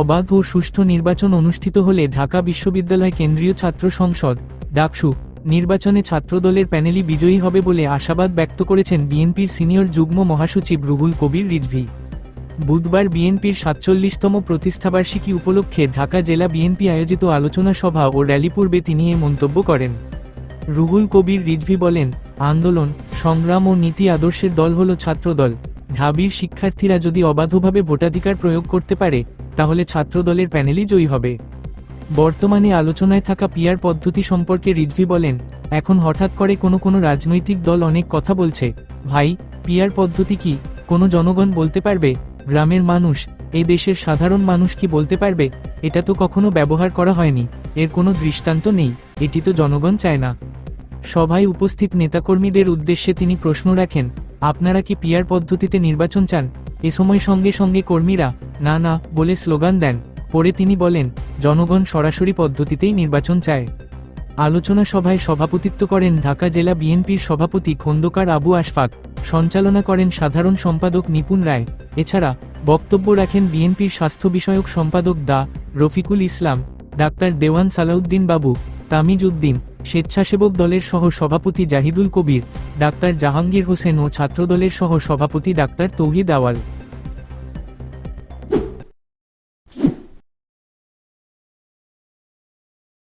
অবাধ ও সুষ্ঠু নির্বাচন অনুষ্ঠিত হলে ঢাকা বিশ্ববিদ্যালয় কেন্দ্রীয় ছাত্র সংসদ, ডাকসু, নির্বাচনে ছাত্রদলের প্যানেলই বিজয়ী হবে বলে আশাবাদ ব্যক্ত করেছেন বিএনপির সিনিয়র যুগ্ম মহাসচিব রুহুল কবির রিজভি। বুধবার বিএনপির সাতচল্লিশতম প্রতিষ্ঠাবার্ষিকী উপলক্ষে ঢাকা জেলা বিএনপি আয়োজিত আলোচনা সভা ও র্যালি পূর্বে তিনি এ মন্তব্য করেন। রুহুল কবির রিজভি বলেন, আন্দোলন, সংগ্রাম ও নীতি আদর্শের দল হল ছাত্রদল। ঢাবির শিক্ষার্থীরা যদি অবাধভাবে ভোটাধিকার প্রয়োগ করতে পারে তাহলে ছাত্রদলের প্যানেলই জয়ী হবে। বর্তমানে আলোচনায় থাকা পিয়ার পদ্ধতি সম্পর্কে রিজভি বলেন, এখন হঠাৎ করে কোনো কোনো রাজনৈতিক দল অনেক কথা বলছে। ভাই পিয়ার পদ্ধতি কি? কোনো জনগণ বলতে পারবে? গ্রামের মানুষ এই দেশের সাধারণ মানুষ কি বলতে পারবে? এটা তো কখনো ব্যবহার করা হয়নি। এর কোনো দৃষ্টান্ত নেই। এটি তো জনগণ চায় না। সভায় উপস্থিত নেতাকর্মীদের উদ্দেশ্যে তিনি প্রশ্ন রাখেন আপনারা কি পিয়ার পদ্ধতিতে নির্বাচন চান? এ সময় সঙ্গে সঙ্গে কর্মীরা, না না বলে স্লোগান দেন। পরে তিনি বলেন, জনগণ সরাসরি পদ্ধতিতেই নির্বাচন চায়। আলোচনা সভায় সভাপতিত্ব করেন ঢাকা জেলা বিএনপির সভাপতি খন্দকার আবু আশফাক। সঞ্চালনা করেন সাধারণ সম্পাদক নিপুণ রায়। এছাড়া, বক্তব্য রাখেন বিএনপির স্বাস্থ্য বিষয়ক সম্পাদক দা রফিকুল ইসলাম, ডাক্তার দেওয়ান সালাউদ্দিন বাবু। তামিজ উদ্দিন স্বেচ্ছাসেবক দলের সহ সভাপতি জাহিদুল কবির, ডাক্তার জাহাঙ্গীর হোসেন ও ছাত্রদলের সহ সভাপতি ডাক্তার তৌহিদ আওয়াল।